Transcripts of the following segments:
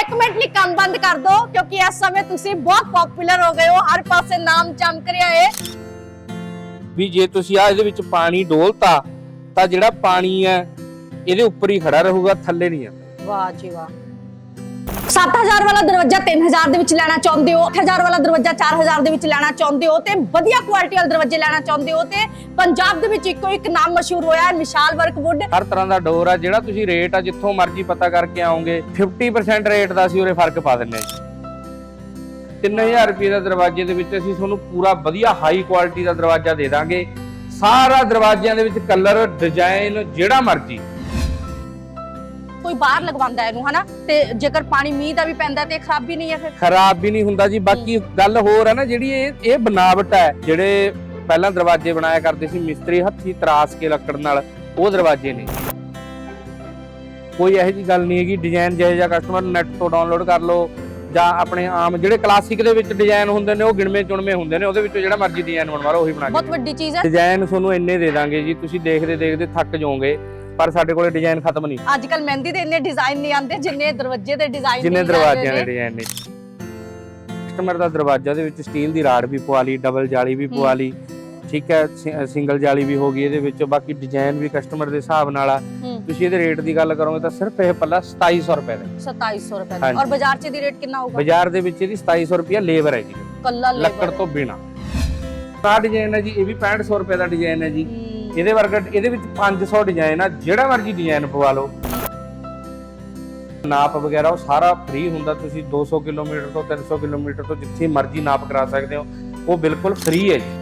ਇੱਕ ਮਿੰਟ ਲਈ ਕੰਮ ਬੰਦ ਕਰ ਦਿਓ ਕਿਉਂਕਿ ਇਸ ਸਮੇਂ ਤੁਸੀਂ ਬਹੁਤ ਪਪੂਲਰ ਹੋ ਗਏ ਹੋ। ਹਰ ਪਾਸੇ ਨਾਮ ਚਮਕ ਰਿਹਾ ਹੈ ਵੀ ਜੇ ਤੁਸੀਂ ਆ ਇਹਦੇ ਵਿੱਚ ਪਾਣੀ ਡੋਲਤਾ ਤਾਂ ਜਿਹੜਾ ਪਾਣੀ ਹੈ ਇਹਦੇ ਉੱਪਰ ਹੀ ਖੜਾ ਰਹੂਗਾ ਥੱਲੇ ਨਹੀਂ ਆਉਂਦਾ। ਵਾਹ ਜੀ ਵਾਹ। 7000 ਵਾਲਾ ਦਰਵਾਜ਼ਾ 3000 ਦੇ ਵਿੱਚ ਲੈਣਾ ਚਾਹੁੰਦੇ ਹੋ 8000 ਵਾਲਾ ਦਰਵਾਜ਼ਾ 4000 ਦੇ ਵਿੱਚ ਲੈਣਾ ਚਾਹੁੰਦੇ ਹੋ ਤੇ ਵਧੀਆ ਕੁਆਲਿਟੀ ਵਾਲੇ ਦਰਵਾਜ਼ੇ ਲੈਣਾ ਚਾਹੁੰਦੇ ਹੋ ਤੇ ਪੰਜਾਬ ਦੇ ਵਿੱਚ ਇੱਕੋ ਇੱਕ ਨਾਮ ਮਸ਼ਹੂਰ ਹੋਇਆ ਹੈ, ਮਿਸ਼ਾਲ ਵਰਕ ਹਰ ਤਰ੍ਹਾਂ ਦਾ ਡੋਰ ਆ, ਜਿਹੜਾ ਤੁਸੀਂ ਰੇਟ ਆ ਜਿੱਥੋਂ ਮਰਜ਼ੀ ਪਤਾ ਕਰਕੇ ਆਓਗੇ 50% ਰੇਟ ਦਾ ਅਸੀਂ ਉਰੇ ਫ਼ਰਕ ਪਾ ਦਿੰਨੇ ਆ 3000 ਰੁਪਏ ਦਾ ਦਰਵਾਜ਼ੇ ਦੇ ਵਿੱਚ ਅਸੀਂ ਤੁਹਾਨੂੰ ਪੂਰਾ ਵਧੀਆ ਹਾਈ ਕੁਆਲਿਟੀ ਦਾ ਦਰਵਾਜ਼ਾ ਦੇ ਦਾਂਗੇ। ਸਾਰਾ ਦਰਵਾਜ਼ਿਆਂ ਦੇ ਵਿੱਚ ਕਲਰ ਡਿਜ਼ਾਈਨ ਜਿਹੜਾ ਮਰਜ਼ੀ। ਕੋਈ ਬਾਹਰ ਲਗਵਾਉਂਦਾ ਇਹਨੂੰ ਹਨਾ? ਤੇ ਜੇਕਰ ਪਾਣੀ ਮੀਂਹ ਦਾ ਵੀ ਪੈਂਦਾ ਤੇ ਖਰਾਬ ਵੀ ਨਹੀਂ ਹੈ ਫਿਰ? ਖਰਾਬ ਵੀ ਨਹੀਂ ਹੁੰਦਾ ਜੀ ਬਾਕੀ ਗੱਲ ਹੋਰ ਹੈ ਨਾ ਜਿਹੜੀ ਇਹ ਇਹ ਬਨਾਵਟ ਹੈ ਜਿਹੜੇ ਪਹਿਲਾਂ ਦਰਵਾਜ਼ੇ ਬਣਾਇਆ ਕਰਦੇ ਸੀ ਮਿਸਤਰੀ ਹੱਥੀ ਤਰਾਸ ਕੇ ਲੱਕੜ ਨਾਲ ਉਹ ਦਰਵਾਜ਼ੇ ਨੇ। ਕੋਈ ਇਹੋ ਜੀ ਗੱਲ ਨਹੀਂ ਹੈਗੀ ਡਿਜ਼ਾਈਨ ਜਿਹੋ ਜਿਹਾ ਕਸਟਮਰ ਨੈਟ ਤੋਂ ਡਾਊਨਲੋਡ ਕਰ ਲਓ ਜਾਂ ਆਪਣੇ ਆਮ ਜਿਹੜੇ ਕਲਾਸਿਕ ਦੇ ਵਿੱਚ ਡਿਜ਼ਾਈਨ ਹੁੰਦੇ ਨੇ ਉਹ ਗਿਣਵੇਂ ਚੁਣਵੇਂ ਹੁੰਦੇ ਨੇ ਉਹਦੇ ਵਿੱਚੋਂ ਜਿਹੜਾ ਮਰਜ਼ੀ ਡਿਜ਼ਾਈਨ ਬਣਵਾ ਲਓ ਉਹੀ ਬਣਾ ਬਹੁਤ ਕੇ ਵੱਡੀ ਚੀਜ਼ ਹੈ। ਡਿਜ਼ਾਈਨ ਤੁਹਾਨੂੰ ਇੰਨੇ ਦੇ ਦਾਂਗੇ ਜੀ ਤੁਸੀਂ ਦੇਖਦੇ ਦੇਖਦੇ ਥੱਕ ਜਾਓਗੇ। ਪਰ ਸਾਡੇ ਕੋਲੇ ਡਿਜ਼ਾਈਨ ਖਤਮ ਨਹੀਂ। ਅੱਜ ਕੱਲ ਮਹਿੰਦੀ ਦੇ ਇੰਨੇ ਡਿਜ਼ਾਈਨ ਨਹੀਂ ਆਉਂਦੇ ਜਿੰਨੇ ਦਰਵਾਜ਼ੇ ਦੇ ਡਿਜ਼ਾਈਨ ਜਿੰਨੇ ਦਰਵਾਜ਼ਿਆਂ ਦੇ ਡਿਜ਼ਾਈਨ ਨੇ ਕਸਟਮਰ ਦਾ ਦਰਵਾਜ਼ਾ ਦੇ ਵਿੱਚ ਸਟੀਲ ਦੀ ਰਾਡ ਵੀ ਪਵਾ ਲਈ ਡਬਲ ਜਾਲੀ ਵੀ ਪਵਾ ਲਈ ਠੀਕ ਹੈ ਸਿੰਗਲ ਜਾਲੀ ਵੀ ਹੋ ਗਈ ਇਹਦੇ ਵਿੱਚ ਬਾਕੀ ਡਿਜ਼ਾਈਨ ਵੀ ਕਸਟਮਰ ਦੇ ਹਿਸਾਬ ਨਾਲ ਆ। ਤੁਸੀਂ ਇਹਦੇ ਰੇਟ ਦੀ ਗੱਲ ਕਰੋਗੇ ਤਾਂ ਸਿਰਫ ਇਹ ਪੱਲਾ 2700 ਰੁਪਏ ਦਾ। ਹੈ। 2700 ਰੁਪਏ ਦਾ। ਔਰ ਬਾਜ਼ਾਰ 'ਚ ਦੀ ਰੇਟ ਕਿੰਨਾ ਹੋਊਗਾ? ਬਾਜ਼ਾਰ ਦੇ ਵਿੱਚ ਇਹਦੀ 2700 ਰੁਪਏ ਲੇਬਰ ਹੈ ਜੀ। ਕੱਲਾ ਲੱਕੜ ਤੋਂ ਬਿਨਾ। ਆ ਡਿਜ਼ਾਈਨ ਹੈ ਜੀ ਇਹ ਵੀ 6500 ਰੁਪਏ ਦਾ ਡਿਜ਼ਾਈਨ ਹੈ ਜੀ। ਇਹਦੇ ਵਰਗਾ ਇਹਦੇ ਵਿੱਚ 500 ਡਿਜ਼ਾਈਨ ਆ ਜਿਹੜਾ ਮਰਜ਼ੀ ਡਿਜ਼ਾਈਨ ਪਵਾ ਲਓ। ਨਾਪ ਵਗੈਰਾ ਉਹ ਸਾਰਾ ਫ੍ਰੀ ਹੁੰਦਾ ਤੁਸੀਂ 200 ਕਿਲੋਮੀਟਰ ਤੋਂ 300 ਕਿਲੋਮੀਟਰ ਤੋਂ ਜਿੱਥੇ ਮਰਜ਼ੀ ਨਾਪ ਕਰਾ ਸਕਦੇ ਹੋ। ਉਹ ਬਿਲਕੁਲ ਫ੍ਰੀ ਹੈ ਜੀ।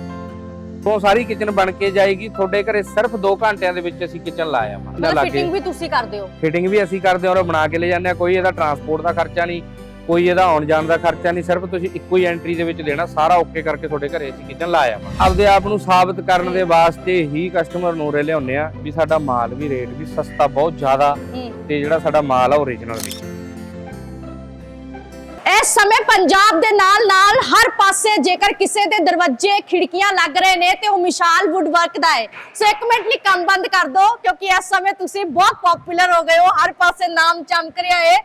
ਤੋਂ ਸਾਰੀ ਕਿਚਨ ਬਣ ਕੇ ਜਾਏਗੀ। ਤੁਹਾਡੇ ਘਰੇ ਸਿਰਫ 2 ਘੰਟਿਆਂ ਦੇ ਵਿੱਚ ਅਸੀਂ ਕਿਚਨ ਲਾਇਆ ਮਤਲਬ ਫਿਟਿੰਗ ਵੀ ਤੁਸੀਂ ਕਰਦੇ ਹੋ ਫਿਟਿੰਗ ਵੀ ਅਸੀਂ ਕਰਦੇ ਹਾਂ ਔਰ ਬਣਾ ਕੇ ਲੈ ਜਾਂਦੇ ਹਾਂ। ਕੋਈ ਇਹਦਾ ਟਰਾਂਸਪੋਰਟ ਦਾ ਖਰਚਾ ਨਹੀਂ। ਕੋਈ ਇਹਦਾ ਆਉਣ ਜਾਣ ਦਾ ਖਰਚਾ ਨਹੀਂ ਸਿਰਫ ਤੁਸੀਂ ਇੱਕੋ ਹੀ ਐਂਟਰੀ ਦੇ ਵਿੱਚ ਦੇਣਾ ਸਾਰਾ ਓਕੇ ਕਰਕੇ ਤੁਹਾਡੇ ਘਰੇ ਅਸੀਂ ਕਿਚਨ ਲਾਇਆ ਵਾ ਆਪਦੇ ਆਪ ਨੂੰ ਸਾਬਤ ਕਰਨ ਦੇ ਵਾਸਤੇ ਹੀ ਕਸਟਮਰ ਨੂੰ ਉਰੇ ਲਿਆਉਂਦੇ ਆ ਵੀ ਸਾਡਾ ਮਾਲ ਵੀ ਰੇਟ ਵੀ ਸਸਤਾ ਬਹੁਤ ਜ਼ਿਆਦਾ ਤੇ ਜਿਹੜਾ ਸਾਡਾ ਮਾਲ ਆ ਓਰੀਜਨਲ ਵੀ। ਇਸ ਸਮੇਂ ਪੰਜਾਬ ਦੇ ਨਾਲ ਨਾਲ ਹਰ ਪਾਸੇ ਜੇਕਰ ਕਿਸੇ ਦੇ ਦਰਵਾਜ਼ੇ ਖਿੜਕੀਆਂ ਲੱਗ ਰਹੇ ਨੇ ਤੇ ਉਹ ਮਿਸ਼ਾਲ ਵੁੱਡ ਵਰਕ ਦਾ ਹੈ। ਸੋ ਇੱਕ ਮਿੰਟ ਲਈ ਕੰਮ ਬੰਦ ਕਰ ਦਿਓ ਕਿਉਂਕਿ ਇਸ ਸਮੇਂ ਤੁਸੀਂ ਬਹੁਤ ਪਪੂਲਰ ਹੋ ਗਏ ਹੋ। ਹਰ ਪਾਸੇ ਨਾਮ ਚਮਕ ਰਿਹਾ ਹੈ।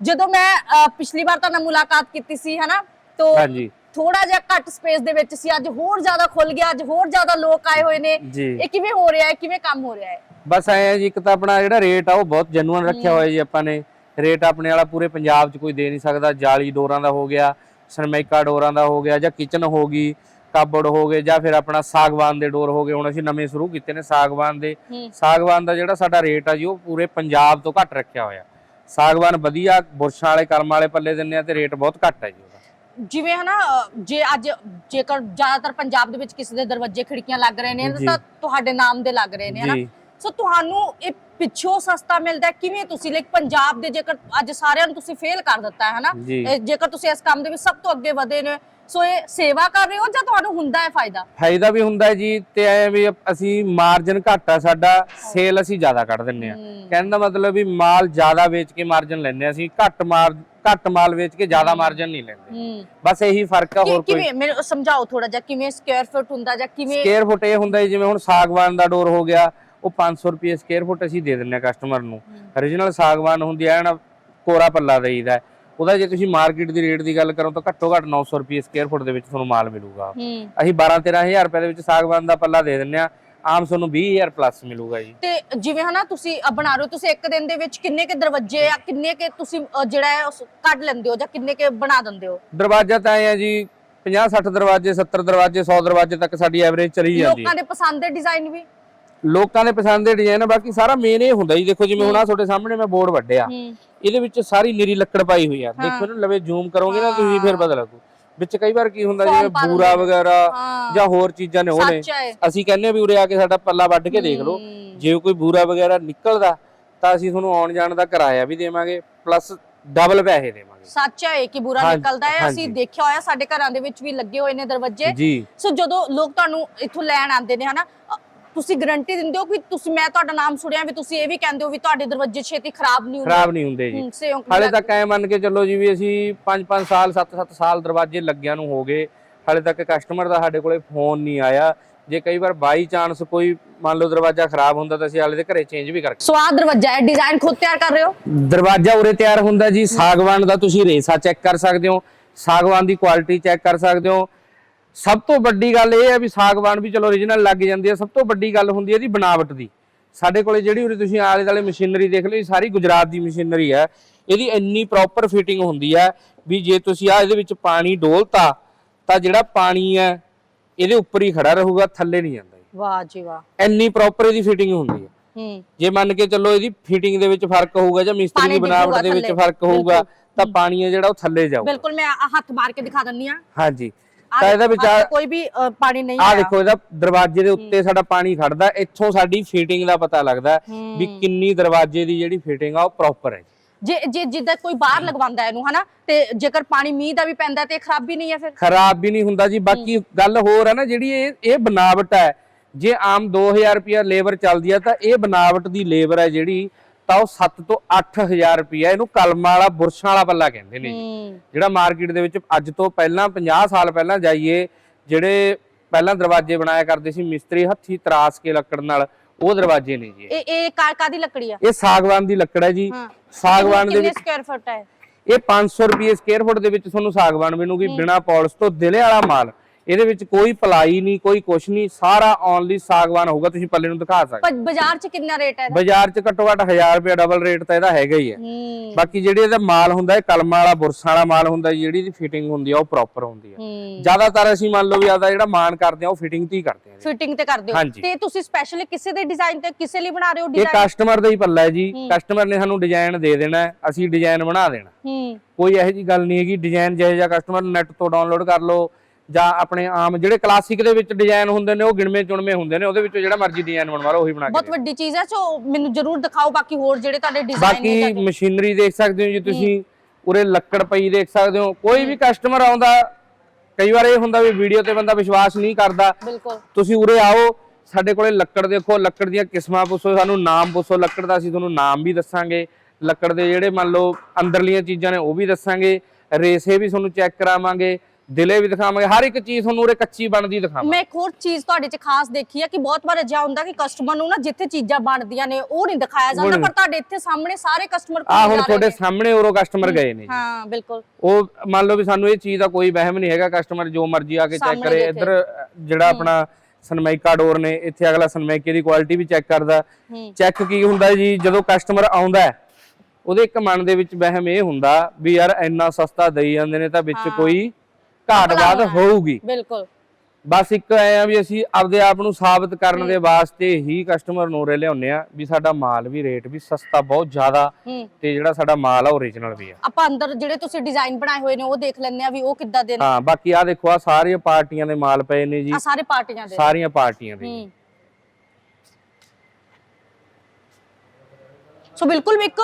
ਜਦੋਂ ਮੈਂ ਪਿਛਲੀ ਵਾਰ ਤਾਂ ਨਾਲ ਮੁਲਾਕਾਤ ਕੀਤੀ ਸੀ ਹਨਾ? ਤੋਂ ਹਾਂਜੀ। ਥੋੜਾ ਜਿਹਾ ਘੱਟ ਸਪੇਸ ਦੇ ਵਿੱਚ ਸੀ ਅੱਜ ਹੋਰ ਜ਼ਿਆਦਾ ਖੁੱਲ ਗਿਆ ਅੱਜ ਹੋਰ ਜ਼ਿਆਦਾ ਲੋਕ ਆਏ ਹੋਏ ਨੇ। ਇਹ ਕਿਵੇਂ ਹੋ ਰਿਹਾ ਹੈ? ਕਿਵੇਂ ਕੰਮ ਹੋ ਰਿਹਾ ਹੈ? ਬਸ ਐ ਆ ਜੀ ਇੱਕ ਤਾਂ ਆਪਣਾ ਜਿਹੜਾ ਰੇਟ ਆ ਉਹ ਬਹੁਤ ਜੈਨੂਅਨ ਰੱਖਿਆ ਹੋਇਆ ਜੀ ਆਪਾਂ ਨੇ। ਰੇਟ ਆਪਣੇ ਵਾਲਾ ਪੂਰੇ ਪੰਜਾਬ 'ਚ ਕੋਈ ਦੇ ਨਹੀਂ ਸਕਦਾ। ਜਾਲੀ ਡੋਰਾਂ ਦਾ ਹੋ ਗਿਆ ਸਰਮੈਕਾ ਡੋਰਾਂ ਦਾ ਹੋ ਗਿਆ ਜਾਂ ਕਿਚਨ ਹੋ ਗਈ ਕਾਬੜ ਹੋ ਗਏ ਜਾਂ ਫਿਰ ਆਪਣਾ ਸਾਗਵਾਨ ਦੇ ਡੋਰ ਹੋ ਗਏ। ਹੁਣ ਅਸੀਂ ਨਵੇਂ ਸ਼ੁਰੂ ਕੀਤੇ ਨੇ ਸਾਗਵਾਨ ਦੇ। ਸਾਗਵਾਨ ਦਾ ਜਿਹੜਾ ਸਾਡਾ ਰੇਟ ਆ ਜੀ ਉਹ ਪੂਰੇ ਪੰਜਾਬ ਤੋਂ ਘੱਟ ਰੱਖਿਆ ਹੋਇਆ। ਸਾਗਵਾਨ ਵਧੀਆ ਬੁਰਸ਼ਾਂ ਵਾਲੇ ਕਰਮ ਵਾਲੇ ਪੱਲੇ ਦਿੰਨੇ ਆ ਤੇ ਰੇਟ ਬਹੁਤ ਘੱਟ ਹੈ ਜੀ ਉਹਦਾ। ਜਿਵੇਂ ਹਨਾ ਅਹ, ਜੇ ਅੱਜ ਜੇਕਰ ਜ਼ਿਆਦਾਤਰ ਪੰਜਾਬ ਦੇ ਵਿੱਚ ਕਿਸੇ ਦੇ ਦਰਵਾਜ਼ੇ ਖਿੜਕੀਆਂ ਲੱਗ ਰਹੇ ਨੇ ਜੀ। ਤਾਂ ਤੁਹਾਡੇ ਨਾਮ ਦੇ ਲੱਗ ਰਹੇ ਨੇ ਹਨਾ। ਜੀ। ਸੋ ਤੁਹਾਨੂੰ ਇਹ ਪਿੱਛੋਂ ਸਸਤਾ ਮਿਲਦਾ ਹੈ, ਕਿਵੇਂ ਤੁਸੀਂ ਲਾਈਕ ਪੰਜਾਬ ਦੇ ਜੇਕਰ ਅੱਜ ਸਾਰਿਆਂ ਨੂੰ ਤੁਸੀਂ ਫੇਲ ਕਰ ਦਿੱਤਾ ਹੈ ਹਨਾ ਜੀ। ਇਹ ਜੇਕਰ ਤੁਸੀਂ ਇਸ ਕੰਮ ਦੇ ਵਿੱਚ ਸਭ ਤੋਂ ਅੱਗੇ ਵਧੇ ਨੇ ਸੋ ਇਹ ਸੇਵਾ ਕਰ ਰਹੇ ਹੋ ਜਾਂ ਤੁਹਾਨੂੰ ਹੁੰਦਾ ਹੈ ਫਾਇਦਾ? ਫਾਇਦਾ ਵੀ ਹੁੰਦਾ ਹੈ ਜੀ ਤੇ ਐ ਵੀ ਅਸੀਂ ਮਾਰਜਨ ਘੱਟ ਆ ਸਾਡਾ ਸੇਲ ਅਸੀਂ ਜ਼ਿਆਦਾ ਕੱਢ ਦਿੰਨੇ ਆ। ਕਹਿਣ ਦਾ ਮਤਲਬ ਵੀ ਮਾਲ ਜ਼ਿਆਦਾ ਵੇਚ ਕੇ ਮਾਰਜਨ ਲੈਂਦੇ ਅਸੀਂ ਘੱਟ ਮਾਰ ਘੱਟ ਮਾਲ ਵੇਚ ਕੇ ਜ਼ਿਆਦਾ ਮਾਰਜਨ ਨਹੀਂ ਲੈਂਦੇ। ਬਸ ਇਹੀ ਫ਼ਰਕ ਆ ਹੋਰ ਕੋਈ ਕਿਵੇਂ? ਮੈਨੂੰ ਸਮਝਾਓ ਥੋੜਾ ਜਿਹਾ ਕਿਵੇਂ ਸਕੁਅਰ ਫੁੱਟ ਹੁੰਦਾ ਜਾਂ ਕਿਵੇਂ? ਸਕੁਅਰ ਫੁੱਟ ਇਹ ਹੁੰਦਾ ਜਿਵੇਂ ਹੁਣ ਸਾਗਵਾਨ ਦਾ ਡੋਰ ਹੋ ਗਿਆ ਉਹ 500 ਰੁਪਏ ਸਕੁਅਰ ਫੁੱਟ ਅਸੀਂ ਦੇ ਦਿੰਨੇ ਆ ਕਸਟਮਰ ਨੂੰ। origignal ਸਾਗਵਾਨ ਹੁੰਦੀ ਹੈ ਨਾ ਕੋਰਾ ਪੱਲਾ ਦੇਈਦਾ। ਹੈ। ਉਹਦਾ ਜੇ ਤੁਸੀਂ ਮਾਰਕੀਟ ਦੀ ਰੇਟ ਦੀ ਗੱਲ ਕਰੋ ਤਾਂ ਘੱਟੋ ਘੱਟ 900 ਰੁਪਏ ਸਕੁਅਰ ਫੁੱਟ ਦੇ ਵਿੱਚ ਤੁਹਾਨੂੰ ਮਾਲ ਮਿਲੂਗਾ। ਅਸੀਂ 12 13000 ਰੁਪਏ ਦੇ ਵਿੱਚ ਸਾਗਵਾਨ ਦਾ ਪੱਲਾ ਦੇ ਦਿੰਨੇ ਆ ਆਮ ਤੁਹਾਨੂੰ 20000 ਪਲੱਸ ਮਿਲੂਗਾ ਜੀ। ਤੇ ਜਿਵੇਂ ਹਨਾ ਤੁਸੀਂ ਬਣਾ ਰਹੇ ਹੋ ਤੁਸੀਂ ਇੱਕ ਦਿਨ ਦੇ ਵਿੱਚ ਕਿੰਨੇ ਕੇ ਦਰਵਾਜ਼ੇ ਆ ਕਿੰਨੇ ਕੇ ਤੁਸੀਂ ਜਿਹੜਾ ਹੈ ਉਸ ਕੱਢ ਲੈਂਦੇ ਹੋ ਜਾਂ ਕਿੰਨੇ ਕੇ ਬਣਾ ਦਿੰਦੇ ਹੋ? ਦਰਵਾਜ਼ਾ ਤਾਂ ਐ ਆ ਜੀ 50 60 ਦਰਵਾਜ਼ੇ 70 ਦਰਵਾਜ਼ੇ 100 ਦਰਵਾਜ਼ੇ ਤੱਕ ਸਾਡੀ ਐਵਰੇਜ ਚਲੀ ਜਾਂਦੀ ਲੋਕਾਂ ਦੇ ਪਸੰਦ ਦੇ ਡਿਜ਼ਾਈਨ ਵੀ? ਲੋਕਾਂ ਦੇ ਪਸੰਦ ਦੇ ਡਿਜ਼ਾਈਨ ਬਾਕੀ ਸਾਰਾ ਮੇਨ ਇਹ ਹੁੰਦਾ ਜੀ ਦੇਖੋ ਜਿਵੇਂ ਹੁਣ ਆ ਤੁਹਾਡੇ ਸਾਹਮਣੇ ਮੈਂ ਬੋਰਡ ਵੱਡਿਆ ਇਹਦੇ ਵਿੱਚ ਸਾਰੀ ਨਿਰੀ ਲੱਕੜ ਪਾਈ ਹੋਈ ਆ। ਦੇਖੋ ਨਾ ਲਵੇ ਜ਼ੂਮ ਕਰੋਗੇ ਨਾ ਤੁਸੀਂ। ਫਿਰ ਪਤਾ ਲੱਗੂ ਵਿੱਚ ਕਈ ਵਾਰ ਕੀ ਹੁੰਦਾ ਜਿਵੇਂ ਬੂਰਾ। ਵਗੈਰਾ ਜਾਂ ਹੋਰ ਚੀਜ਼ਾਂ ਨੇ ਉਹ ਨੇ ਸੱਚ ਹੈ ਅਸੀਂ ਕਹਿੰਦੇ ਆ ਵੀ ਉਰੇ ਆ ਕੇ ਸਾਡਾ ਪੱਲਾ ਵੱਢ ਕੇ ਦੇਖ ਲਓ। ਜੇ ਕੋਈ ਬੂਰਾ ਵਗੈਰਾ ਨਿਕਲਦਾ ਤਾਂ ਅਸੀਂ ਤੁਹਾਨੂੰ ਆਉਣ ਜਾਣ ਦਾ ਕਿਰਾਇਆ ਵੀ ਦੇਵਾਂਗੇ ਪਲੱਸ ਡਬਲ ਪੈਸੇ ਦੇਵਾਂਗੇ ਸੱਚ ਹੈ ਕਿ ਬੁਰਾ ਨਿਕਲਦਾ ਹੈ ਅਸੀਂ। ਦੇਖਿਆ ਹੋਇਆ ਸਾਡੇ ਘਰਾਂ ਦੇ ਵਿੱਚ ਵੀ ਲੱਗੇ ਹੋਏ ਨੇ ਦਰਵਾਜ਼ੇ ਸੋ ਜਦੋਂ ਲੋਕ ਤੁਹਾਨੂੰ ਇੱਥੋਂ ਲੈਣ ਆਉਂਦੇ ਨੇ ਹਨਾ ਤੁਸੀਂ ਗਾਰੰਟੀ ਦਿੰਦੇ ਹੋ ਕਿ ਤੁਸੀਂ ਮੈਂ ਤੁਹਾਡਾ ਨਾਮ ਸੁਣਿਆ ਵੀ ਤੁਸੀਂ ਇਹ ਵੀ ਕਹਿੰਦੇ ਹੋ ਵੀ ਤੁਹਾਡੇ ਦਰਵਾਜ਼ੇ ਛੇਤੀ ਖਰਾਬ ਨਹੀਂ ਹੁੰਦੇ। ਖਰਾਬ ਨਹੀਂ ਹੁੰਦੇ ਜੀ। ਹਾਲੇ ਤੱਕ ਐ ਮੰਨ ਕੇ ਚੱਲੋ ਜੀ ਵੀ ਅਸੀਂ 5-5 ਸਾਲ 7-7 ਸਾਲ ਦਰਵਾਜ਼ੇ ਲੱਗਿਆਂ ਨੂੰ ਹੋ ਗਏ। ਹਾਲੇ ਤੱਕ ਕਸਟਮਰ ਦਾ ਸਾਡੇ ਕੋਲੇ ਫੋਨ ਨਹੀਂ ਆਇਆ। ਜੇ ਕਈ ਵਾਰ ਬਾਈ ਚਾਂਸ ਕੋਈ ਮੰਨ ਲਓ ਦਰਵਾਜ਼ਾ ਖਰਾਬ ਹੁੰਦਾ ਤਾਂ ਅਸੀਂ ਆਲੇ ਦੇ ਘਰੇ ਚੇਂਜ ਵੀ ਕਰਕੇ ਸਵਾਦ ਦਰਵਾਜ਼ਾ ਹੈ ਡਿਜ਼ਾਈਨ ਖੁਦ ਤਿਆਰ ਕਰ ਰਹੇ ਹੋ? ਦਰਵਾਜ਼ਾ ਉਰੇ ਤਿਆਰ ਹੁੰਦਾ ਜੀ। ਸਾਗਵਾਨ ਦਾ ਤੁਸੀਂ ਰੇਸਾ ਚੈੱਕ ਕਰ ਸਕਦੇ ਹੋ। ਸਾਗਵਾਨ ਦੀ ਕੁਆਲਿਟੀ ਚੈੱਕ ਕਰ ਸਕਦੇ ਹੋ। ਸਭ ਤੋਂ ਵੱਡੀ ਗੱਲ ਇਹ ਹੈ ਵੀ ਸਾਗਵਾਨ ਵੀ ਚਲੋ origignal ਲੱਗ ਜਾਂਦੀ ਹੈ ਸਭ ਤੋਂ ਵੱਡੀ ਗੱਲ ਹੁੰਦੀ ਹੈ ਇਹਦੀ ਬਣਾਵਟ ਦੀ। ਸਾਡੇ ਕੋਲੇ ਜਿਹੜੀ ਉਰੇ ਤੁਸੀਂ ਆਲੇ ਦਾਲੇ ਮਸ਼ੀਨਰੀ ਦੇਖ ਲਓ ਸਾਰੀ ਗੁਜਰਾਤ ਦੀ ਮਸ਼ੀਨਰੀ ਹੈ। ਇਹਦੀ ਇੰਨੀ ਪ੍ਰੋਪਰ ਫਿਟਿੰਗ ਹੁੰਦੀ ਹੈ ਵੀ ਜੇ ਤੁਸੀਂ ਆ ਇਹਦੇ ਵਿੱਚ ਪਾਣੀ ਡੋਲਤਾ ਤਾਂ ਜਿਹੜਾ ਪਾਣੀ ਹੈ ਇਹਦੇ ਉੱਪਰ ਹੀ ਖੜਾ ਰਹੂਗਾ ਥੱਲੇ ਨਹੀਂ ਜਾਂਦਾ। ਵਾਹ ਜੀ ਵਾਹ। ਇੰਨੀ ਪ੍ਰੋਪਰ ਇਹਦੀ ਫਿਟਿੰਗ ਹੁੰਦੀ ਹੈ। ਹੂੰ। ਜੇ ਮੰਨ ਕੇ ਚੱਲੋ ਇਹਦੀ ਫਿਟਿੰਗ ਦੇ ਵਿੱਚ ਫ਼ਰਕ ਹੋਊਗਾ ਜਾਂ ਮਿਸਤਰੀ ਦੀ ਬਣਾਵਟ ਦੇ ਵਿੱਚ। ਫ਼ਰਕ ਹੋਊਗਾ ਤਾਂ ਪਾਣੀ ਹੈ ਜਿਹੜਾ ਉਹ ਥੱਲੇ ਜਾਊਗਾ। ਬਿਲਕੁਲ ਮੈਂ ਹੱਥ ਮਾਰ ਕੇ ਦਿਖਾ ਦਿੰਨੀ ਆ। ਹਾਂਜੀ। ਤਾਂ ਇਹਦਾ ਵਿੱਚ ਆ ਕੋਈ ਵੀ ਪਾਣੀ ਨਹੀਂ ਆਇਆ ਦੇਖੋ ਇਹਦਾ ਦਰਵਾਜ਼ੇ ਦੇ ਉੱਤੇ ਸਾਡਾ ਪਾਣੀ ਖੜਦਾ ਇੱਥੋਂ ਸਾਡੀ ਫਿਟਿੰਗ ਦਾ ਪਤਾ ਲੱਗਦਾ ਵੀ ਕਿੰਨੀ ਦਰਵਾਜ਼ੇ ਦੀ ਜਿਹੜੀ ਫਿਟਿੰਗ ਆ ਉਹ ਪ੍ਰੋਪਰ ਹੈ ਜੇ। ਜੇ ਜਿੱਦਾਂ ਕੋਈ ਬਾਹਰ ਲਗਵਾਉਂਦਾ ਇਹਨੂੰ ਹਨਾ ਤੇ ਜੇਕਰ ਪਾਣੀ ਮੀਂਹ ਦਾ ਵੀ ਪੈਂਦਾ ਤੇ ਖਰਾਬੀ ਨਹੀਂ ਹੈ ਫਿਰ? ਖਰਾਬ ਵੀ ਨਹੀਂ ਹੁੰਦਾ ਜੀ ਬਾਕੀ ਗੱਲ ਹੋਰ ਹੈ ਨਾ ਜਿਹੜੀ ਇਹ ਇਹ ਬਣਾਵਟ ਹੈ ਜੇ ਆਮ 2000 ਰੁਪਿਆ ਲੇਬਰ ਚੱਲਦੀ ਆ ਤਾਂ ਇਹ ਬਣਾਵਟ ਦੀ ਲੇਬਰ ਹੈ ਜਿਹੜੀ ਤਾਂ ਉਹ 7 ਤੋਂ 8000 ਰੁਪਿਆ ਇਹਨੂੰ ਕਲਮਾਂ ਵਾਲਾ ਬੁਰਸ਼ਾਂ ਵਾਲਾ ਪੱਲਾ ਕਹਿੰਦੇ ਨੇ ਜੀ। ਜਿਹੜਾ ਮਾਰਕੀਟ ਦੇ ਵਿੱਚ ਅੱਜ ਤੋਂ ਪਹਿਲਾਂ 50 ਸਾਲ ਪਹਿਲਾਂ ਜਾਈਏ ਜਿਹੜੇ ਪਹਿਲਾਂ ਦਰਵਾਜ਼ੇ ਬਣਾਇਆ ਕਰਦੇ ਸੀ ਮਿਸਤਰੀ ਹੱਥੀ ਤਰਾਸ ਕੇ ਲੱਕੜ ਨਾਲ ਉਹ ਦਰਵਾਜ਼ੇ ਨੇ ਜੀ ਇਹ। ਇਹ ਕਾ ਕਾਦੀ ਲੱਕੜੀ ਆ? ਇਹ ਸਾਗਵਾਨ ਦੀ ਲੱਕੜ ਹੈ ਜੀ। ਸਾਗਵਾਨ ਦੇ ਕਿੰਨੇ ਵਿੱਚ ਸਕੁਅਰ ਫੁੱਟ ਹੈ? ਇਹ 500 ਰੁਪਏ ਸਕੁਅਰ ਫੁੱਟ ਦੇ ਵਿੱਚ ਤੁਹਾਨੂੰ ਸਾਗਵਾਨ ਮਿਲੂਗੀ ਬਿਨਾ ਪਾਲਿਸ਼ ਤੋਂ ਦਿਲੇ ਵਾਲਾ ਮਾਲ। ਇਹਦੇ ਵਿੱਚ ਕੋਈ ਪਲਾਈ ਨਹੀਂ ਕੋਈ ਕੁਛ ਨਹੀਂ ਸਾਰਾ ਓਨਲੀ ਸਾਗਵਾਨ ਹੋਊਗਾ ਤੁਸੀਂ ਪੱਲੇ ਨੂੰ ਦਿਖਾ ਸਕਦੇ ਪਰ ਬਾਜ਼ਾਰ 'ਚ ਕਿੰਨਾ ਰੇਟ ਹੈ? ਬਾਜ਼ਾਰ 'ਚ ਘੱਟੋ ਘੱਟ 1000 ਰੁਪਏ ਡਬਲ ਰੇਟ ਤਾਂ ਇਹਦਾ ਹੈਗਾ ਹੀ ਹੈ। ਹੂੰ। ਬਾਕੀ ਜਿਹੜੇ ਇਹਦਾ ਮਾਲ ਹੁੰਦਾ ਇਹ ਕਲਮਾਂ ਵਾਲਾ ਬੁਰਸਾਂ ਵਾਲਾ ਮਾਲ ਹੁੰਦਾ ਜਿਹੜੀ ਦੀ ਫਿਟਿੰਗ ਹੁੰਦੀ ਆ ਉਹ ਪ੍ਰੋਪਰ ਹੁੰਦੀ ਆ। ਹੂੰ। ਜ਼ਿਆਦਾਤਰ ਅਸੀਂ ਮੰਨ ਲਓ ਵੀ ਆਦਾ ਜਿਹੜਾ ਮਾਨ ਕਰਦੇ ਆ ਉਹ ਫਿਟਿੰਗ ਤੇ ਹੀ ਕਰਦੇ ਆ। ਫਿਟਿੰਗ ਤੇ ਕਰਦੇ ਹੋ। ਤੇ ਤੁਸੀਂ ਸਪੈਸ਼ਲੀ ਕਿਸੇ ਦੇ ਡਿਜ਼ਾਈਨ ਤੇ ਕਿਸੇ ਲਈ ਬਣਾ ਰਹੇ ਹੋ ਇਹ ਡਿਜ਼ਾਈਨ ਕਸਟਮਰ ਦਾ ਹੀ ਪੱਲਾ ਹੈ ਜੀ। ਕਸਟਮਰ ਨੇ ਸਾਨੂੰ ਡਿਜ਼ਾਈਨ ਦੇ ਦੇਣਾ ਹੈ, ਅਸੀਂ ਡਿਜ਼ਾਈਨ ਬਣਾ ਦੇਣਾ। ਹੂੰ। ਕੋਈ ਇਹੋ ਜੀ ਗੱਲ ਨਹੀਂ ਹੈਗੀ ਡਿਜ਼ਾਈਨ ਜਿਹੋ ਜਿਹਾ ਕਸਟਮਰ ਨੈਟ ਤੋਂ ਡਾਊਨਲੋਡ ਕਰ ਲਓ ਜਾਂ ਆਪਣੇ ਆਮ ਜਿਹੜੇ ਕਲਾਸਿਕ ਦੇ ਵਿੱਚ ਡਿਜ਼ਾਈਨ ਹੁੰਦੇ ਨੇ ਉਹ ਗਿਣਵੇਂ ਚੁਣਵੇਂ ਹੁੰਦੇ ਨੇ ਉਹਦੇ ਵਿੱਚੋਂ ਜਿਹੜਾ ਮਰਜ਼ੀ ਡਿਜ਼ਾਈਨ ਬਣਵਾ ਲਓ ਉਹੀ ਬਣਾ ਕੇ ਬਹੁਤ ਵੱਡੀ ਚੀਜ਼ ਹੈ ਸੋ ਮੈਨੂੰ ਜ਼ਰੂਰ ਦਿਖਾਓ ਬਾਕੀ ਹੋਰ ਜਿਹੜੇ ਤੁਹਾਡੇ। ਡਿਜ਼ਾਈਨ ਨੇ ਬਾਕੀ ਮਸ਼ੀਨਰੀ ਦੇਖ ਸਕਦੇ ਹੋ ਜੀ ਤੁਸੀਂ ਉਰੇ ਲੱਕੜ ਪਈ ਦੇਖ ਸਕਦੇ ਹੋ। ਕੋਈ ਵੀ ਕਸਟਮਰ ਆਉਂਦਾ ਕਈ ਵਾਰ ਇਹ ਹੁੰਦਾ ਵੀ ਵੀਡੀਓ ਤੇ ਬੰਦਾ ਵਿਸ਼ਵਾਸ ਨਹੀਂ ਕਰਦਾ। ਬਿਲਕੁਲ। ਤੁਸੀਂ ਉਰੇ ਆਓ ਸਾਡੇ ਕੋਲੇ ਲੱਕੜ ਦੇਖੋ ਲੱਕੜ ਦੀਆਂ ਕਿਸਮਾਂ ਪੁੱਛੋ ਸਾਨੂੰ ਨਾਮ ਪੁੱਛੋ ਲੱਕੜ ਦਾ ਅਸੀਂ ਤੁਹਾਨੂੰ ਨਾਮ ਵੀ ਦੱਸਾਂਗੇ। ਲੱਕੜ ਦੇ ਜਿਹੜੇ ਮੰਨ ਲਓ ਅੰਦਰਲੀਆਂ ਚੀਜ਼ਾਂ ਨੇ ਉਹ ਵੀ ਦੱਸਾਂਗੇ। ਰੇਸੇ ਵੀ ਤੁਹਾਨੂੰ ਚੈੱਕ ਕਰਾਵਾਂਗੇ। ਦਿਲੇ ਵੀ ਦਿਖਾਵਾਂਗੇ ਹਰ ਇੱਕ ਚੀਜ਼ ਤੁਹਾਨੂੰ ਉਰੇ ਕੱਚੀ ਬਣਦੀ ਦਿਖਾਵਾਂਗੇ। ਮੈਂ ਇੱਕ ਹੋਰ ਚੀਜ਼ ਤੁਹਾਡੇ 'ਚ ਖਾਸ ਦੇਖੀ ਹੈ ਕਿ ਬਹੁਤ ਵਾਰ ਅਜਿਹਾ ਹੁੰਦਾ ਕਿ ਕਸਟਮਰ ਨੂੰ ਨਾ ਜਿੱਥੇ ਚੀਜ਼ਾਂ ਬਣਦੀਆਂ ਨੇ ਉਹ ਨਹੀਂ ਦਿਖਾਇਆ ਜਾਂਦਾ ਪਰ ਤੁਹਾਡੇ ਇੱਥੇ ਸਾਹਮਣੇ ਸਾਰੇ ਕਸਟਮਰ ਆ ਹੁਣ ਤੁਹਾਡੇ ਸਾਹਮਣੇ ਉਰੋਂ ਕਸਟਮਰ ਗਏ ਨੇ। ਹਾਂ ਬਿਲਕੁਲ। ਉਹ ਮੰਨ ਲਓ ਵੀ ਸਾਨੂੰ ਇਹ ਚੀਜ਼ ਦਾ ਕੋਈ ਵਹਿਮ ਨਹੀਂ ਹੈਗਾ ਕਸਟਮਰ ਜੋ ਮਰਜ਼ੀ ਆ ਕੇ ਚੈੱਕ ਕਰੇ। ਇੱਧਰ ਜਿਹੜਾ ਆਪਣਾ ਸਨਮਾਈਕਾ ਡੋਰ ਨੇ ਇੱਥੇ ਅਗਲਾ ਸਨਮਾਈਕੇ ਦੀ ਕੁਆਲਿਟੀ ਵੀ ਚੈੱਕ ਕਰਦਾ। ਚੈੱਕ ਕੀ ਹੁੰਦਾ ਜੀ ਜਦੋਂ ਕਸਟਮਰ ਆਉਂਦਾ ਉਹਦੇ ਇੱਕ ਮਨ ਦੇ ਵਿੱਚ ਵਹਿਮ ਇਹ ਹੁੰਦਾ ਵੀ ਯਾਰ ਇੰਨਾ ਸਸਤਾ ਦੇਈ ਜਾਂਦੇ ਨੇ ਤਾਂ ਵਿੱਚ ਕੋਈ ਘਾਟਵਾਦ ਹੋਊਗੀ। ਬਿਲਕੁਲ। ਬਸ ਇੱਕ ਐ ਆ ਵੀ ਅਸੀਂ ਆਪਦੇ ਆਪ ਨੂੰ ਸਾਬਤ ਕਰਨ ਦੇ ਵਾਸਤੇ ਹੀ ਕਸਟਮਰ ਨੂੰ ਉਰੇ ਲਿਆਉਂਦੇ ਆ ਵੀ ਸਾਡਾ ਮਾਲ ਵੀ ਰੇਟ ਵੀ ਸਸਤਾ ਬਹੁਤ ਜ਼ਿਆਦਾ ਤੇ ਜਿਹੜਾ ਸਾਡਾ ਮਾਲ ਆ ਓਰੀਜਨਲ ਵੀ ਆ। ਆਪਾਂ ਅੰਦਰ ਜਿਹੜੇ ਤੁਸੀਂ ਡਿਜ਼ਾਈਨ ਬਣਾਏ ਹੋਏ ਨੇ ਉਹ ਦੇਖ ਲੈਂਦੇ ਆ ਵੀ ਉਹ ਕਿੱਦਾਂ ਦੇ ਨੇ। ਹਾਂ ਬਾਕੀ ਆ ਦੇਖੋ ਆ ਸਾਰੀਆਂ ਪਾਰਟੀਆਂ ਦੇ ਮਾਲ ਪਏ ਨੇ ਜੀ। ਆ ਸਾਰੇ ਪਾਰਟੀਆਂ ਦੇ। ਸਾਰੀਆਂ ਪਾਰਟੀਆਂ ਦੇ। ਹੂੰ। ਸੋ ਬਿਲਕੁਲ ਇੱਕ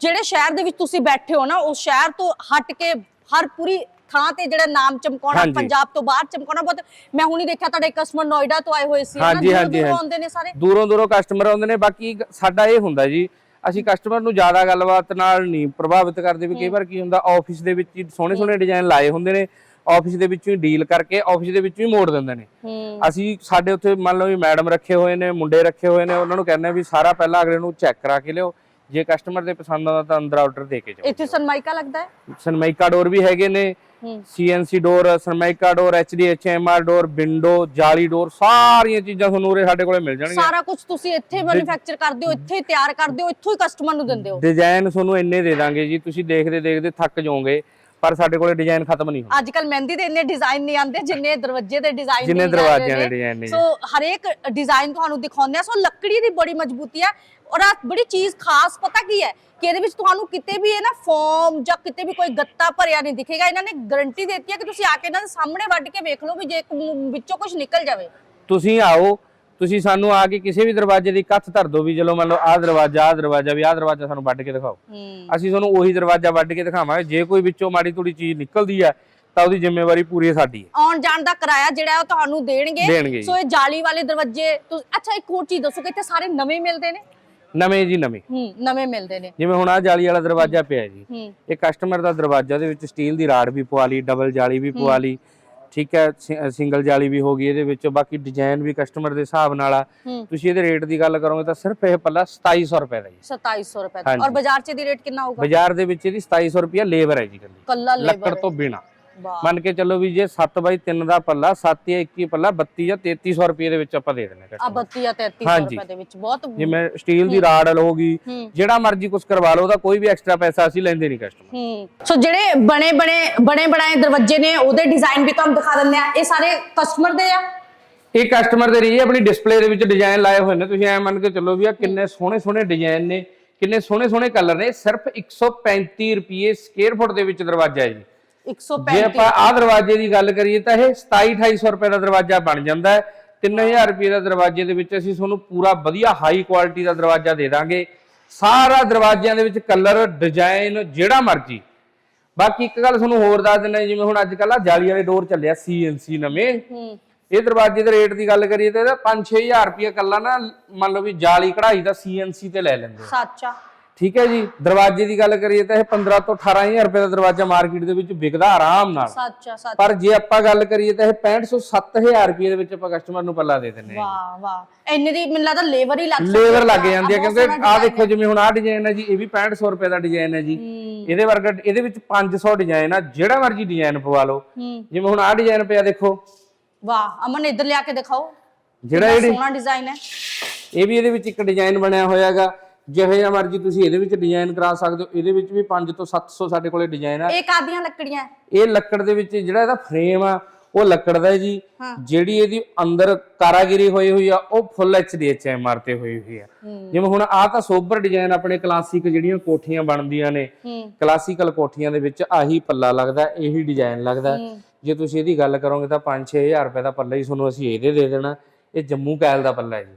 ਜਿਹੜੇ ਸ਼ਹਿਰ ਦੇ ਵਿੱਚ ਤੁਸੀਂ ਬੈਠੇ ਹੋ ਨਾ ਉਸ ਸ਼ਹਿਰ ਤੋਂ ਹਟ ਕੇ ਹਰ ਪੂਰੀ ਥਾਂ ਤੇ ਜਿਹੜਾ ਨਾਮ ਚਮਕਾਉਣਾ। ਪੰਜਾਬ ਤੋਂ ਬਾਹਰ ਚਮਕਾਉਣਾ ਬਹੁਤ ਮੈਂ ਹੁਣੀ ਦੇਖਿਆ ਤੁਹਾਡੇ ਕਸਟਮਰ ਨੋਇਡਾ ਤੋਂ ਆਏ ਹੋਏ ਸੀ ਹਾਂਜੀ, ਹਾਂਜੀ। ਆਉਂਦੇ ਨੇ ਸਾਰੇ। ਦੂਰੋਂ ਦੂਰੋਂ ਕਸਟਮਰ ਆਉਂਦੇ ਨੇ ਬਾਕੀ ਸਾਡਾ ਇਹ ਹੁੰਦਾ ਜੀ ਅਸੀਂ ਕਸਟਮਰ ਨੂੰ ਜ਼ਿਆਦਾ ਗੱਲਬਾਤ ਨਾਲ ਨਹੀਂ ਪ੍ਰਭਾਵਿਤ ਕਰਦੇ ਵੀ ਕਈ ਵਾਰ ਕੀ ਹੁੰਦਾ ਆਫਿਸ ਦੇ ਵਿੱਚ ਹੀ ਸੋਹਣੇ ਸੋਹਣੇ ਡਿਜ਼ਾਈਨ ਲਾਏ ਹੁੰਦੇ ਨੇ ਆਫਿਸ ਦੇ ਵਿੱਚੋਂ ਹੀ ਡੀਲ ਕਰਕੇ ਆਫਿਸ ਦੇ ਵਿੱਚੋਂ ਹੀ ਮੋੜ ਦਿੰਦੇ ਨੇ। ਅਸੀਂ ਸਾਡੇ ਉੱਥੇ ਮੰਨ ਲਓ ਵੀ ਮੈਡਮ ਰੱਖੇ ਹੋਏ ਨੇ ਮੁੰਡੇ ਰੱਖੇ ਹੋਏ ਨੇ ਉਹਨਾਂ ਨੂੰ ਕਹਿੰਦੇ ਆ ਵੀ ਸਾਰਾ ਪਹਿਲਾਂ ਅਗਲੇ ਨੂੰ ਚੈੱਕ ਕਰਾ ਕੇ ਲਿਓ ਜੇ ਕਸਟਮਰ ਦੇ ਪਸੰਦ ਆਉਂਦਾ ਤਾਂ ਅੰਦਰ ਆਰਡਰ ਦੇ ਕੇ ਜਾਓ। ਇੱਥੇ ਸਨਮਾਈਕਾ ਲੱਗਦਾ ਹੈ? ਸਨਮਾਈਕਾ ਡੋਰ ਵੀ ਹੈਗੇ ਨੇ CNC door sunmica door HDHMR door window ਜਾਲੀ ਡੋਰ ਸਾਰੀਆਂ ਚੀਜ਼ਾਂ ਤੁਹਾਨੂੰ ਉਰੇ ਸਾਡੇ ਕੋਲੇ ਮਿਲ ਜਾਣਗੀਆਂ। ਸਾਰਾ ਕੁਝ ਤੁਸੀਂ ਇੱਥੇ ਮੈਨੂਫੈਕਚਰ ਕਰਦੇ ਹੋ ਇੱਥੇ ਤਿਆਰ ਕਰਦੇ ਹੋ ਇੱਥੋਂ ਹੀ ਕਸਟਮਰ ਨੂੰ ਦਿੰਦੇ ਹੋ। ਡਿਜ਼ਾਈਨ ਤੁਹਾਨੂੰ ਇੰਨੇ ਦੇ ਦਾਂਗੇ ਜੀ ਤੁਸੀਂ ਦੇਖਦੇ ਦੇਖਦੇ ਥੱਕ ਜਾਓਗੇ ਪਰ ਸਾਡੇ ਕੋਲੇ ਡਿਜ਼ਾਈਨ ਖਤਮ ਨਹੀਂ ਹੁੰਦੇ। ਅੱਜ ਕੱਲ ਮਹਿੰਦੀ ਦੇ ਇੰਨੇ ਡਿਜ਼ਾਈਨ ਨਹੀਂ ਆਉਂਦੇ ਜਿੰਨੇ ਦਰਵਾਜ਼ੇ ਦੇ ਡਿਜ਼ਾਈਨ ਜਿੰਨੇ ਦਰਵਾਜ਼ਿਆਂ ਦੇ design ਨੇ। ਸੋ ਹਰੇਕ ਡਿਜ਼ਾਈਨ ਤੁਹਾਨੂੰ ਦਿਖਾਉਂਦੇ ਆ ਸੋ ਲੱਕੜੀ ਦੀ ਬੜੀ ਮਜ਼ਬੂਤੀ ਹੈ ਔਰ ਆ ਬੜੀ ਚੀਜ਼ ਖਾਸ ਪਤਾ ਕੀ ਹੈ? ਕਿ ਇਹਦੇ ਵਿੱਚ ਤੁਹਾਨੂੰ ਕਿਤੇ ਵੀ ਇਹ ਨਾ ਫੋਮ ਜਾਂ ਕਿਤੇ ਵੀ ਕੋਈ ਗੱਤਾ ਭਰਿਆ ਨਹੀਂ ਦਿਖੇਗਾ। ਇਹਨਾਂ ਨੇ ਗਾਰੰਟੀ ਦਿੱਤੀ ਹੈ ਕਿ ਤੁਸੀਂ ਆ ਕੇ ਇਹਨਾਂ ਦੇ ਸਾਹਮਣੇ ਵੱਢ ਕੇ ਵੇਖ ਲਓ ਵੀ ਜੇ ਵਿੱਚੋਂ ਕੁਝ ਨਿਕਲ ਜਾਵੇ। ਤੁਸੀਂ ਆਓ ਤੁਸੀਂ ਸਾਨੂੰ ਆ ਕੇ ਕਿਸੇ ਵੀ ਦਰਵਾਜ਼ੇ ਦੀ ਕੱਥ ਧਰ ਦਿਓ ਵੀ ਚਲੋ ਮੰਨ ਲਓ ਆਹ ਦਰਵਾਜ਼ਾ ਆਹ ਦਰਵਾਜ਼ਾ ਵੀ ਆਹ ਦਰਵਾਜ਼ਾ ਸਾਨੂੰ ਵੱਢ ਕੇ ਦਿਖਾਓ। ਅਸੀਂ ਤੁਹਾਨੂੰ ਉਹੀ ਦਰਵਾਜ਼ਾ ਵੱਢ ਕੇ ਦਿਖਾਵਾਂਗੇ। ਜੇ ਕੋਈ ਵਿੱਚੋਂ ਮਾੜੀ ਥੋੜੀ ਚੀਜ਼ ਨਿਕਲਦੀ ਹੈ ਤਾਂ ਉਹਦੀ ਜ਼ਿੰਮੇਵਾਰੀ ਪੂਰੀ ਸਾਡੀ ਹੈ। ਆਉਣ ਜਾਣ ਦਾ ਕਿਰਾਇਆ ਜਿਹੜਾ ਉਹ ਤੁਹਾਨੂੰ ਦੇਣਗੇ। ਸੋ ਇਹ ਜਾਲੀ ਵਾਲੇ ਦਰਵਾਜ਼ੇ ਤੁਸੀਂ ਅੱਛਾ ਇੱਕ ਹੋਰ ਚੀਜ਼ ਦੱਸੋ ਕਿ ਇੱਥੇ ਸਾਰੇ ਨਵੇਂ ਮਿਲਦੇ ਨੇ? ਨਵੇਂ ਜੀ ਨਵੇਂ। ਹੂੰ ਨਵੇਂ ਮਿਲਦੇ ਨੇ। ਜਿਵੇਂ ਹੁਣ ਆਹ ਜਾਲੀ ਵਾਲਾ ਦਰਵਾਜ਼ਾ ਪਿਆ ਜੀ। ਇਹ ਕਸਟਮਰ ਦਾ ਦਰਵਾਜ਼ਾ ਦੇ ਵਿੱਚ ਸਟੀਲ ਦੀ ਰਾਡ ਵੀ ਪਵਾ ਲਈ ਡਬਲ ਜਾਲੀ ਵੀ ਪਵਾ ਲਈ ਠੀਕ ਹੈ ਸਿੰਗਲ ਜਾਲੀ ਵੀ ਹੋ ਗਈ ਇਹਦੇ ਵਿੱਚ ਬਾਕੀ ਡਿਜ਼ਾਈਨ ਵੀ ਕਸਟਮਰ ਦੇ ਹਿਸਾਬ ਨਾਲ ਆ। ਤੁਸੀਂ ਇਹਦੇ ਰੇਟ ਦੀ ਗੱਲ ਕਰੋਗੇ ਤਾਂ ਸਿਰਫ ਇਹ ਪੱਲਾ 2700 ਰੁਪਏ ਦਾ ਜੀ। 2700 ਰੁਪਏ ਦਾ। ਔਰ ਬਾਜ਼ਾਰ 'ਚ ਦੀ ਰੇਟ ਕਿੰਨਾ ਹੋਊਗਾ? ਬਾਜ਼ਾਰ ਦੇ ਵਿੱਚ ਇਹਦੀ 2700 ਰੁਪਏ ਲੇਬਰ ਹੈ ਜੀ ਕੱਲੀ ਕੱਲਾ ਲੱਕੜ ਲੇਬਰ ਤੋਂ ਬਿਨਾ। ਮੰਨ ਕੇ ਚੱਲੋ ਵੀ ਜੇ 7 ਬਾਈ 3 ਦਾ ਪੱਲਾ 7 ਜਾਂ 21 ਪੱਲਾ 32 ਜਾਂ 3300 ਰੁਪਏ ਦੇ ਵਿੱਚ ਆਪਾਂ ਦੇ ਦਿੰਦੇ ਆ customer 32 ਜਾਂ 3300 ਹਾਂਜੀ। ਰੁਪਏ ਦੇ ਵਿੱਚ ਬਹੁਤ ਜਿਵੇਂ ਸਟੀਲ ਦੀ ਰਾਡ ਹੋ ਗਈ ਹੂੰ। ਜਿਹੜਾ ਮਰਜ਼ੀ ਕੁਝ ਕਰਵਾ ਲਓ ਉਹਦਾ ਕੋਈ ਵੀ ਐਕਸਟਰਾ ਪੈਸਾ ਅਸੀਂ ਲੈਂਦੇ ਨਹੀਂ ਕਸਟਮਰ ਹੂੰ। ਸੋ ਜਿਹੜੇ ਬਣੇ ਬਣੇ ਬਣੇ ਬਣਾਏ ਦਰਵਾਜ਼ੇ ਨੇ ਉਹਦੇ ਡਿਜ਼ਾਈਨ ਵੀ ਤੁਹਾਨੂੰ ਦਿਖਾ ਦਿੰਦੇ ਆ ਇਹ ਸਾਰੇ ਕਸਟਮਰ ਦੇ ਆ? ਇਹ ਕਸਟਮਰ ਦੇ ਰਹੀ ਆਪਣੀ ਡਿਸਪਲੇ ਦੇ ਵਿੱਚ ਡਿਜ਼ਾਈਨ ਲਾਏ ਹੋਏ ਨੇ। ਤੁਸੀਂ ਐ ਮੰਨ ਕੇ ਚੱਲੋ ਵੀ ਆ ਕਿੰਨੇ ਸੋਹਣੇ ਸੋਹਣੇ ਡਿਜ਼ਾਈਨ ਨੇ ਕਿੰਨੇ ਸੋਹਣੇ ਸੋਹਣੇ ਕਲਰ ਨੇ। ਸਿਰਫ 135 ਰੁਪਏ ਸਕੁਅਰ ਫੁੱਟ ਦੇ ਵਿੱਚ ਦਰਵਾਜ਼ਾ ਹੈ ਜੀ। ਜੇ 135 ਆਪਾਂ ਆਹ ਦਰਵਾਜ਼ੇ ਦੀ ਗੱਲ ਕਰੀਏ ਤਾਂ ਇਹ 27 2800 ਰੁਪਏ ਦਾ ਦਰਵਾਜ਼ਾ ਬਣ ਜਾਂਦਾ ਹੈ। 3000 ਰੁਪਏ ਦਾ ਦਰਵਾਜ਼ੇ ਦੇ ਵਿੱਚ ਅਸੀਂ ਤੁਹਾਨੂੰ ਪੂਰਾ ਵਧੀਆ ਹਾਈ ਕੁਆਲਿਟੀ ਦਾ ਦਰਵਾਜ਼ਾ ਦੇ ਦਾਂਗੇ। ਸਾਰਾ ਦਰਵਾਜ਼ਿਆਂ ਦੇ ਵਿੱਚ ਕਲਰ ਡਿਜ਼ਾਈਨ ਜਿਹੜਾ ਮਰਜ਼ੀ। ਬਾਕੀ ਇੱਕ ਗੱਲ ਤੁਹਾਨੂੰ ਹੋਰ ਦੱਸ ਦਿੰਦਾ ਜਿਵੇਂ ਹੁਣ ਅੱਜ ਕੱਲ੍ਹ ਆ ਜਾਲੀ ਵਾਲੇ ਡੋਰ ਚੱਲਿਆ ਸੀਐਨਸੀ ਨਵੇਂ। ਇਹ ਦਰਵਾਜ਼ੇ ਦੇ ਰੇਟ ਦੀ ਗੱਲ ਕਰੀਏ ਤਾਂ ਇਹਦਾ 5-6000 ਰੁਪਏ ਕੱਲਾ ਨਾ ਮੰਨ ਲਓ ਵੀ ਜਾਲੀ ਕਢਾਈ ਦਾ ਸੀਐਨਸੀ ਤੇ ਲੈ ਲੈਂਦੇ ਆ। ਸੱਚਾ ਠੀਕ ਹੈ ਜੀ ਦਰਵਾਜ਼ੇ ਦੀ ਗੱਲ ਕਰੀਏ ਤਾਂ ਇਹ 15 ਤੋਂ 18000 ਰੁਪਏ ਦਾ ਦਰਵਾਜ਼ਾ ਮਾਰਕੀਟ ਦੇ ਵਿੱਚ ਵਿਕਦਾ ਆਰਾਮ ਨਾਲ। ਸੱਚਾ ਸੱਚ। ਪਰ ਜੇ ਆਪਾਂ ਗੱਲ ਕਰੀਏ ਤਾਂ ਇਹ 6500 7000 ਰੁਪਏ ਦੇ ਵਿੱਚ ਆਪਾਂ ਕਸਟਮਰ ਨੂੰ ਪੱਲਾ ਦੇ ਦਿੰਦੇ ਹਾਂ ਵਾਹ ਵਾਹ। ਇੰਨੇ ਦੀ ਮੈਨੂੰ ਲੱਗਦਾ ਲੇਬਰ ਹੀ ਲੱਗ ਲੇਬਰ ਲੱਗ ਜਾਂਦੀ ਹੈ ਕਿਉਂਕਿ design ਦੇਖੋ ਜਿਵੇਂ ਹੁਣ ਆਹ ਡਿਜ਼ਾਈਨ ਹੈ ਜੀ ਇਹ ਵੀ 6500 ਰੁਪਏ ਦਾ ਡਿਜ਼ਾਈਨ ਹੈ ਜੀ। ਇਹਦੇ ਵਰਗਾ ਇਹਦੇ ਵਿੱਚ 500 ਡਿਜ਼ਾਈਨ ਆ ਜਿਹੜਾ ਮਰਜ਼ੀ ਡਿਜ਼ਾਈਨ ਪਵਾ ਲਓ। ਜਿਵੇਂ ਹੁਣ ਆਹ ਡਿਜ਼ਾਈਨ ਪਿਆ ਦੇਖੋ। ਵਾਹ ਅਮਨ ਇੱਧਰ ਲਿਆ ਕੇ ਦਿਖਾਓ। ਜਿਹੜਾ ਇਹ ਸੋਹਣਾ ਡਿਜ਼ਾਈਨ ਹੈ। ਇਹ ਵੀ ਇਹਦੇ ਵਿੱਚ ਇੱਕ ਡਿਜ਼ਾਈਨ ਬਣਿਆ ਹੋਇਆ ਹੈਗਾ ਜਿਹੋ ਜਿਹਾ ਮਰਜ਼ੀ ਤੁਸੀਂ ਇਹਦੇ ਵਿੱਚ ਡਿਜ਼ਾਈਨ ਕਰਾ ਸਕਦੇ ਹੋ ਇਹਦੇ ਵਿੱਚ ਵੀ 5 ਤੋਂ 700 ਸਾਡੇ ਕੋਲੇ ਡਿਜ਼ਾਈਨ ਆ। ਇਹ ਕਾਦੀਆਂ ਲੱਕੜੀਆਂ? ਇਹ ਲੱਕੜ ਦੇ ਵਿੱਚ ਜਿਹੜਾ ਇਹਦਾ ਫਰੇਮ ਆ ਉਹ ਲੱਕੜ ਦਾ ਹੈ ਜੀ। ਜਿਹੜੀ ਇਹਦੀ ਅੰਦਰ ਕਾਰਾਗਿਰੀ ਹੋਈ ਹੋਈ ਆ ਉਹ ਫੁੱਲ ਐਚਡੀ ਐਚਐਮਆਰ ਤੇ ਹੋਈ ਹੋਈ ਆ। ਜਿਵੇਂ ਹੁਣ ਆਹ ਤਾਂ ਸੋਬਰ ਡਿਜ਼ਾਈਨ ਆਪਣੇ ਕਲਾਸਿਕ ਜਿਹੜੀਆਂ ਕੋਠੀਆਂ ਬਣਦੀਆਂ ਨੇ ਕਲਾਸੀਕਲ ਕੋਠੀਆਂ ਦੇ ਵਿੱਚ ਆਹੀ ਪੱਲਾ ਲੱਗਦਾ ਇਹੀ ਡਿਜ਼ਾਈਨ ਲੱਗਦਾ। ਜੇ ਤੁਸੀਂ ਇਹਦੀ ਗੱਲ ਕਰੋਗੇ ਤਾਂ 5-6000 ਰੁਪਏ ਦਾ ਪੱਲਾ ਹੀ ਤੁਹਾਨੂੰ ਅਸੀਂ ਇਹਦੇ ਦੇ ਦੇਣਾ। ਇਹ ਜੰਮੂ ਕੈਲ ਦਾ ਪੱਲਾ ਹੈ ਜੀ।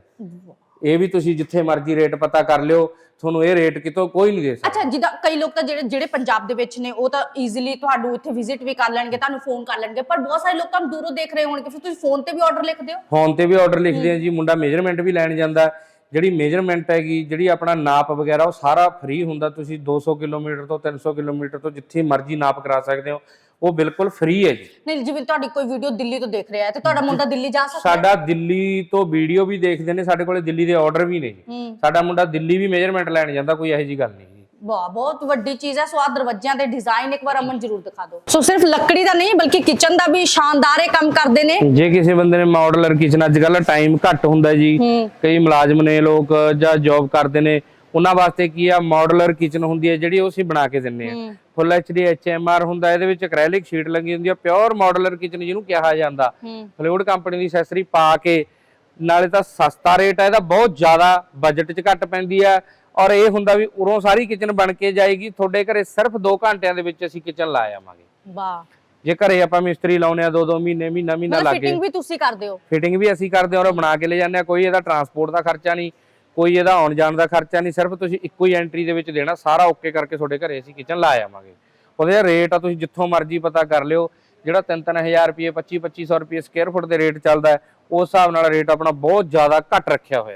ਇਹ ਵੀ ਤੁਸੀਂ ਜਿੱਥੇ ਮਰਜ਼ੀ ਰੇਟ ਪਤਾ ਕਰ ਲਿਓ ਤੁਹਾਨੂੰ ਇਹ ਰੇਟ ਕਿਤੋਂ ਕੋਈ ਨਹੀਂ ਦੇ ਸਕਦਾ। ਅੱਛਾ ਜਿੱਦਾਂ ਕਈ ਲੋਕ ਤਾਂ ਜਿਹੜੇ ਜਿਹੜੇ ਪੰਜਾਬ ਦੇ ਵਿੱਚ ਨੇ ਉਹ ਤਾਂ ਈਜ਼ੀਲੀ ਤੁਹਾਨੂੰ ਇੱਥੇ ਵਿਜ਼ਿਟ ਵੀ ਕਰ ਲੈਣਗੇ ਤੁਹਾਨੂੰ ਫੋਨ ਕਰ ਲੈਣਗੇ ਪਰ ਬਹੁਤ ਸਾਰੇ ਲੋਕ ਤੁਹਾਨੂੰ ਦੂਰੋਂ ਦੇਖ ਰਹੇ ਹੋਣਗੇ ਫਿਰ ਤੁਸੀਂ ਫੋਨ ਤੇ ਵੀ ਆਰਡਰ ਲਿਖਦੇ ਹੋ? ਫੋਨ ਤੇ ਵੀ ਆਰਡਰ ਲਿਖਦੇ ਆ ਜੀ ਮੁੰਡਾ ਮੇਜਰਮੈਂਟ ਵੀ ਲੈਣ ਜਾਂਦਾ ਜਿਹੜੀ ਮੇਜਰਮੈਂਟ ਹੈਗੀ ਜਿਹੜੀ ਆਪਣਾ ਨਾਪ ਵਗੈਰਾ ਉਹ ਸਾਰਾ ਫ੍ਰੀ ਹੁੰਦਾ ਤੁਸੀਂ 200 ਕਿਲੋਮੀਟਰ ਤੋਂ 300 ਕਿਲੋਮੀਟਰ ਤੋਂ ਜਿੱਥੇ ਮਰਜ਼ੀ ਨਾਪ ਕਰਾ ਸਕਦੇ ਹੋ। ਉਹ ਬਿਲਕੁਲ ਫ੍ਰੀ ਹੈ ਜੀ। ਨਹੀਂ ਜਿਵੇਂ ਤੁਹਾਡੀ ਕੋਈ ਵੀਡੀਓ ਦਿੱਲੀ ਤੋਂ ਦੇਖ ਰਿਹਾ ਹੈ ਤੇ ਤੁਹਾਡਾ ਮੁੰਡਾ ਦਿੱਲੀ ਜਾ ਸਕਦਾ ਸਾਡਾ ਦਿੱਲੀ ਤੋਂ ਵੀਡੀਓ ਵੀ ਦੇਖਦੇ ਨੇ ਸਾਡੇ ਕੋਲੇ ਦਿੱਲੀ ਦੇ ਆਰਡਰ ਵੀ ਨੇ ਜੀ। ਸਾਡਾ ਮੁੰਡਾ ਦਿੱਲੀ ਵੀ ਮੇਜਰਮੈਂਟ ਲੈਣ ਜਾਂਦਾ ਕੋਈ ਇਹੋ ਜੀ ਗੱਲ ਨਹੀਂ ਜੀ। ਵਾਹ ਬਹੁਤ ਵੱਡੀ ਚੀਜ਼ ਹੈ ਸੋ ਆਹ ਦਰਵਾਜ਼ਿਆਂ ਦੇ ਡਿਜ਼ਾਈਨ ਇੱਕ ਵਾਰ ਅਮਨ ਜ਼ਰੂਰ ਦਿਖਾ ਦਿਓ। ਸੋ ਸਿਰਫ ਲੱਕੜੀ ਦਾ ਨਹੀਂ ਬਲਕਿ ਕਿਚਨ ਦਾ ਵੀ ਸ਼ਾਨਦਾਰ ਇਹ ਕੰਮ ਕਰਦੇ ਨੇ। ਜੇ ਕਿਸੇ ਬੰਦੇ ਨੇ ਮਾਡਲਰ ਕਿਚਨ ਅੱਜ ਕੱਲ੍ਹ ਟਾਈਮ ਘੱਟ ਹੁੰਦਾ ਜੀ। ਕਈ ਮੁਲਾਜ਼ਮ ਨੇ ਲੋਕ ਜਾਂ ਜੌਬ ਕਰਦੇ ਨੇ ਉਹਨਾਂ ਵਾਸਤੇ ਕੀ ਆ ਮਾਡਲਰ ਕਿਚਨ ਹੁੰਦੀ ਹੈ ਜਿਹੜੀ ਉਹ ਅਸੀਂ ਬਣਾ ਕੇ ਦਿੰਨੇ ਆ ਫੁੱਲ ਐਚਡੀ ਐਚਐਮਆਰ ਹੁੰਦਾ ਇਹਦੇ ਵਿੱਚ ਐਕ੍ਰੈਲਿਕ ਸ਼ੀਟ ਲੱਗੀ ਹੁੰਦੀ ਆ ਪਿਓਰ ਮਾਡਲਰ ਕਿਚਨ ਜਿਹਨੂੰ ਕਿਹਾ ਜਾਂਦਾ। ਹੂੰ। ਫਲੂਇਡ ਕੰਪਨੀ ਦੀ ਐਕਸੈਸਰੀ ਪਾ ਕੇ ਨਾਲੇ ਤਾਂ ਸਸਤਾ ਰੇਟ ਹੈ ਇਹਦਾ ਬਹੁਤ ਜ਼ਿਆਦਾ ਬਜਟ 'ਚ ਘੱਟ ਪੈਂਦੀ ਆ। ਔਰ ਇਹ ਹੁੰਦਾ ਵੀ ਉਰੋਂ ਸਾਰੀ ਕਿਚਨ ਬਣ ਕੇ ਜਾਏਗੀ ਤੁਹਾਡੇ ਘਰੇ ਸਿਰਫ 2 ਘੰਟਿਆਂ ਦੇ ਵਿੱਚ ਅਸੀਂ ਕਿਚਨ ਲਾ ਆਵਾਂਗੇ। ਵਾਹ। ਜੇ ਘਰੇ ਆਪਾਂ ਮਿਸਤਰੀ ਲਾਉਨੇ ਆ 2-2 ਮਹੀਨੇ ਮਹੀਨਾ ਮਹੀਨਾ ਲੱਗੇ ਫਿਟਿੰਗ ਵੀ ਤੁਸੀਂ ਕਰਦੇ ਹੋ। ਫਿਟਿੰਗ ਵੀ ਅਸੀਂ ਕਰਦੇ ਹਾਂ ਔਰ ਬਣਾ ਕੇ ਲੈ ਜਾਂਦੇ ਆ ਕੋਈ ਇਹਦਾ ਟਰਾਂਸਪੋਰਟ ਦਾ ਖਰਚਾ ਨਹੀਂ। ਕੋਈ ਇਹਦਾ ਆਉਣ ਜਾਣ ਦਾ ਖਰਚਾ ਨਹੀਂ, ਸਿਰਫ ਤੁਸੀਂ ਇੱਕੋ ਹੀ ਐਂਟਰੀ ਦੇ ਵਿੱਚ ਦੇਣਾ, ਸਾਰਾ ਓਕੇ ਕਰਕੇ ਤੁਹਾਡੇ ਘਰੇ ਅਸੀਂ ਕਿਚਨ ਲਾ ਆਵਾਂਗੇ। ਉਹਦੇ ਰੇਟ ਆ, ਤੁਸੀਂ ਜਿੱਥੋਂ ਮਰਜ਼ੀ ਪਤਾ ਕਰ ਲਿਓ, ਜਿਹੜਾ 3-3000 ਰੁਪਏ 25-2500 ਰੁਪਏ ਸਕੁਅਰ ਫੁੱਟ ਦੇ ਰੇਟ ਚੱਲਦਾ ਉਸ ਹਿਸਾਬ ਨਾਲ ਰੇਟ ਆਪਣਾ ਬਹੁਤ ਜ਼ਿਆਦਾ ਘੱਟ ਰੱਖਿਆ ਹੋਇਆ।